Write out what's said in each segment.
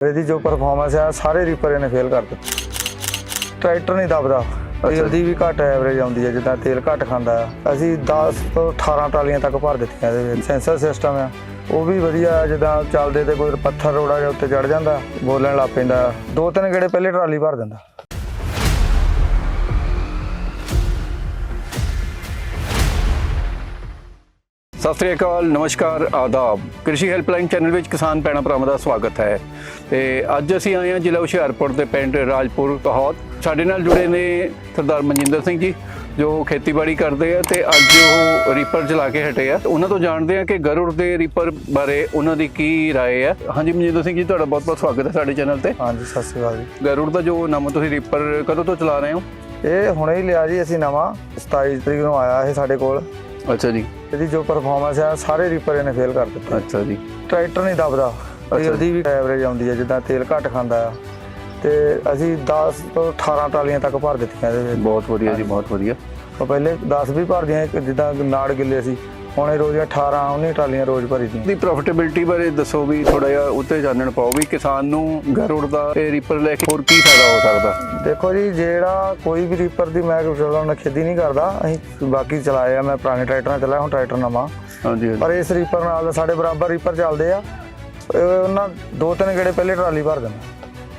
ਇਹਦੀ ਜੋ ਪਰਫਾਰਮੈਂਸ ਆ ਸਾਰੇ ਰੀਪਰ ਇਹਨੇ ਫੇਲ ਕਰ ਦਿੱਤੇ। ਟਰੈਕਟਰ ਨਹੀਂ ਦਬਦਾ। ਤੇਲ ਦੀ ਵੀ ਘੱਟ ਐਵਰੇਜ ਆਉਂਦੀ ਹੈ ਜਿੱਦਾਂ ਤੇਲ ਘੱਟ ਖਾਂਦਾ ਆ। ਅਸੀਂ 10 ਤੋਂ 18 ਟਰਾਲੀਆਂ ਤੱਕ ਭਰ ਦਿੱਤੀਆਂ ਇਹਦੇ ਵਿੱਚ। ਸੈਂਸਰ ਸਿਸਟਮ ਆ। ਉਹ ਵੀ ਵਧੀਆ ਆ, ਜਿੱਦਾਂ ਚੱਲਦੇ ਤੇ ਕੋਈ ਪੱਥਰ ਰੋੜਾ ਜਿਹਾ ਉੱਤੇ ਚੜ ਜਾਂਦਾ ਬੋਲਣ ਲੱਗ ਪੈਂਦਾ। ਦੋ ਤਿੰਨ ਗੇੜੇ ਪਹਿਲੇ ਟਰਾਲੀ ਭਰ ਦਿੰਦਾ। ਸਤਿ ਸ੍ਰੀ ਅਕਾਲ ਨਮਸਕਾਰ ਆਦਾਬ ਕ੍ਰਿਸ਼ੀ ਹੈਲਪਲਾਈਨ ਚੈਨਲ ਵਿੱਚ ਕਿਸਾਨ ਭੈਣਾਂ ਭਰਾਵਾਂ ਦਾ ਸਵਾਗਤ ਹੈ ਤੇ ਅੱਜ ਅਸੀਂ ਆਏ ਹਾਂ ਜ਼ਿਲ੍ਹਾ ਹੁਸ਼ਿਆਰਪੁਰ ਦੇ ਪਿੰਡ ਰਾਜਪੁਰ ਤਹੌਤ ਸਾਡੇ ਨਾਲ ਜੁੜੇ ਨੇ ਸਰਦਾਰ ਮਨਜਿੰਦਰ ਸਿੰਘ ਜੀ ਜੋ ਖੇਤੀਬਾੜੀ ਕਰਦੇ ਆ ਤੇ ਅੱਜ ਉਹ ਰੀਪਰ ਚਲਾ ਕੇ ਹਟੇ ਆ ਤੇ ਉਹਨਾਂ ਤੋਂ ਜਾਣਦੇ ਆ ਕਿ ਗਰੁੜ ਦੇ ਰੀਪਰ ਬਾਰੇ ਉਹਨਾਂ ਦੀ ਕੀ رائے ਹੈ ਹਾਂਜੀ ਮਨਜਿੰਦਰ ਸਿੰਘ ਜੀ ਤੁਹਾਡਾ ਬਹੁਤ ਬਹੁਤ ਸਵਾਗਤ ਹੈ ਸਾਡੇ ਚੈਨਲ ਤੇ ਹਾਂਜੀ ਸਤਿ ਸ਼੍ਰੀ ਅਕਾਲ ਜੀ ਗਰੁੜ ਦਾ ਜੋ ਨਾਮ ਤੁਸੀਂ ਰੀਪਰ ਕਦੋਂ ਤੋਂ ਚਲਾ ਰਹੇ ਹੋ ਇਹ ਹੁਣੇ ਹੀ ਲਿਆ ਜੀ ਅਸੀਂ ਨਵਾਂ 27 ਤਰੀਕ ਨੂੰ ਆਇਆ ਇਹ ਸਾਡੇ ਕੋਲ ਅੱਛਾ ਜੀ। ਇਹਦੀ ਜੋ ਪਰਫਾਰਮੈਂਸ ਆ ਸਾਰੇ ਰੀਪਰ ਇਹਨੇ ਫੇਲ ਕਰ ਦਿੱਤੇ। ਅੱਛਾ ਜੀ। ਟਰੈਕਟਰ ਨਹੀਂ ਦਬਦਾ। ਤੇਲ ਦੀ ਵੀ ਐਵਰੇਜ ਆਉਂਦੀ ਹੈ ਜਿੱਦਾਂ ਤੇਲ ਘੱਟ ਖਾਂਦਾ ਆ। ਤੇ ਅਸੀਂ 10 ਤੋਂ 18 ਟਰਾਲੀਆਂ ਤੱਕ ਭਰ ਦਿੱਤੀਆਂ ਇਹਦੇ ਵਿੱਚ। ਬਹੁਤ ਵਧੀਆ ਜੀ ਬਹੁਤ ਵਧੀਆ। ਪਹਿਲੇ 10 ਵੀ ਭਰਦੀਆਂ ਇੱਕ ਜਿੱਦਾਂ ਨਾੜ ਗਿੱਲੇ ਸੀ। ਹੁਣ ਇਹ ਰੋਜ਼ 18 19 ਟਰਾਲੀਆਂ ਰੋਜ਼ ਭਰੀ ਦੀਆਂ। ਦੀ ਪ੍ਰੋਫਿਟੇਬਿਲਟੀ ਬਾਰੇ ਦੱਸੋ ਵੀ ਥੋੜਾ ਜਿਹਾ ਉੱਤੇ ਜਾਣਨ ਪਾਓ ਵੀ ਕਿਸਾਨ ਨੂੰ ਗਰੁੜ ਦਾ ਇਹ ਰੀਪਰ ਲੈ ਕੇ ਹੋਰ ਕੀ ਫਾਇਦਾ ਹੋ ਸਕਦਾ? ਦੇਖੋ ਜੀ ਜਿਹੜਾ ਕੋਈ ਵੀ ਰੀਪਰ ਦੀ ਮੈਂ ਚਲਾਉਣ ਖੇਤੀ ਨਹੀਂ ਕਰਦਾ। ਅਸੀਂ ਬਾਕੀ ਚਲਾਏ ਆ ਮੈਂ ਪੁਰਾਣੇ ਟਰੈਕਟਰਾਂ ਚਲਾਇਆ ਹੁਣ ਟਰੈਕਟਰ ਨਵਾਂ। ਹਾਂਜੀ। ਪਰ ਇਸ ਰੀਪਰ ਨਾਲ ਸਾਡੇ ਬਰਾਬਰ ਰੀਪਰ ਚੱਲਦੇ ਆ। ਉਹਨਾਂ ਦੋ ਤਿੰਨ ਗੇੜੇ ਪਹਿਲੇ ਟਰਾਲੀ ਭਰ ਦਿੰਦਾ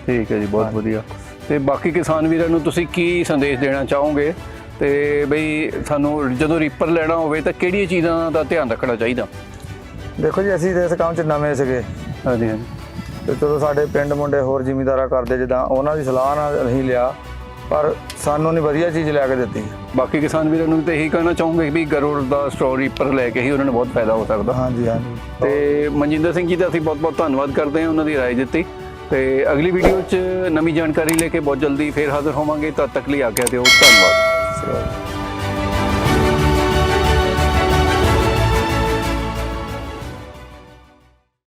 ਠੀਕ ਹੈ ਜੀ ਬਹੁਤ ਵਧੀਆ। ਤੇ ਬਾਕੀ ਕਿਸਾਨ ਵੀਰਾਂ ਨੂੰ ਤੁਸੀਂ ਕੀ ਸੰਦੇਸ਼ ਦੇਣਾ ਚਾਹੋਗੇ? ਤੇ ਬਈ ਸਾਨੂੰ ਜਦੋਂ ਰੀਪਰ ਲੈਣਾ ਹੋਵੇ ਤਾਂ ਕਿਹੜੀਆਂ ਚੀਜ਼ਾਂ ਦਾ ਧਿਆਨ ਰੱਖਣਾ ਚਾਹੀਦਾ ਦੇਖੋ ਜੀ ਅਸੀਂ ਤੇ ਇਸ ਕੰਮ 'ਚ ਨਵੇਂ ਸੀਗੇ ਹਾਂਜੀ ਹਾਂਜੀ ਤੇ ਚਲੋ ਸਾਡੇ ਪਿੰਡ ਮੁੰਡੇ ਹੋਰ ਜ਼ਿਮੀਂਦਾਰਾ ਕਰਦੇ ਜਿੱਦਾਂ ਉਹਨਾਂ ਦੀ ਸਲਾਹ ਨਾਲ ਅਸੀਂ ਲਿਆ ਪਰ ਸਾਨੂੰ ਨਹੀਂ ਵਧੀਆ ਚੀਜ਼ ਲਿਆ ਕੇ ਦਿੱਤੀ ਬਾਕੀ ਕਿਸਾਨ ਵੀਰਾਂ ਨੂੰ ਤਾਂ ਇਹੀ ਕਹਿਣਾ ਚਾਹੋਗੇ ਵੀ ਗਰੁੜ ਦਾ ਸਟੋਰ ਰੀਪਰ ਲੈ ਕੇ ਹੀ ਉਹਨਾਂ ਨੂੰ ਬਹੁਤ ਫਾਇਦਾ ਹੋ ਸਕਦਾ ਹਾਂਜੀ ਹਾਂਜੀ ਤੇ ਮਨਜਿੰਦਰ ਸਿੰਘ ਜੀ ਦਾ ਅਸੀਂ ਬਹੁਤ-ਬਹੁਤ ਧੰਨਵਾਦ ਕਰਦੇ ਹਾਂ ਉਹਨਾਂ ਦੀ رائے ਦਿੱਤੀ ਤੇ ਅਗਲੀ ਵੀਡੀਓ 'ਚ ਨਵੀਂ ਜਾਣਕਾਰੀ ਲੈ ਕੇ ਬਹੁਤ ਜਲਦੀ ਫੇਰ ਹਾਜ਼ਰ ਹੋਵਾਂਗੇ ਤਦ ਤੱਕ ਲਈ ਆਗਿਆ ਦਿਓ ਧੰਨਵਾਦ Shalom.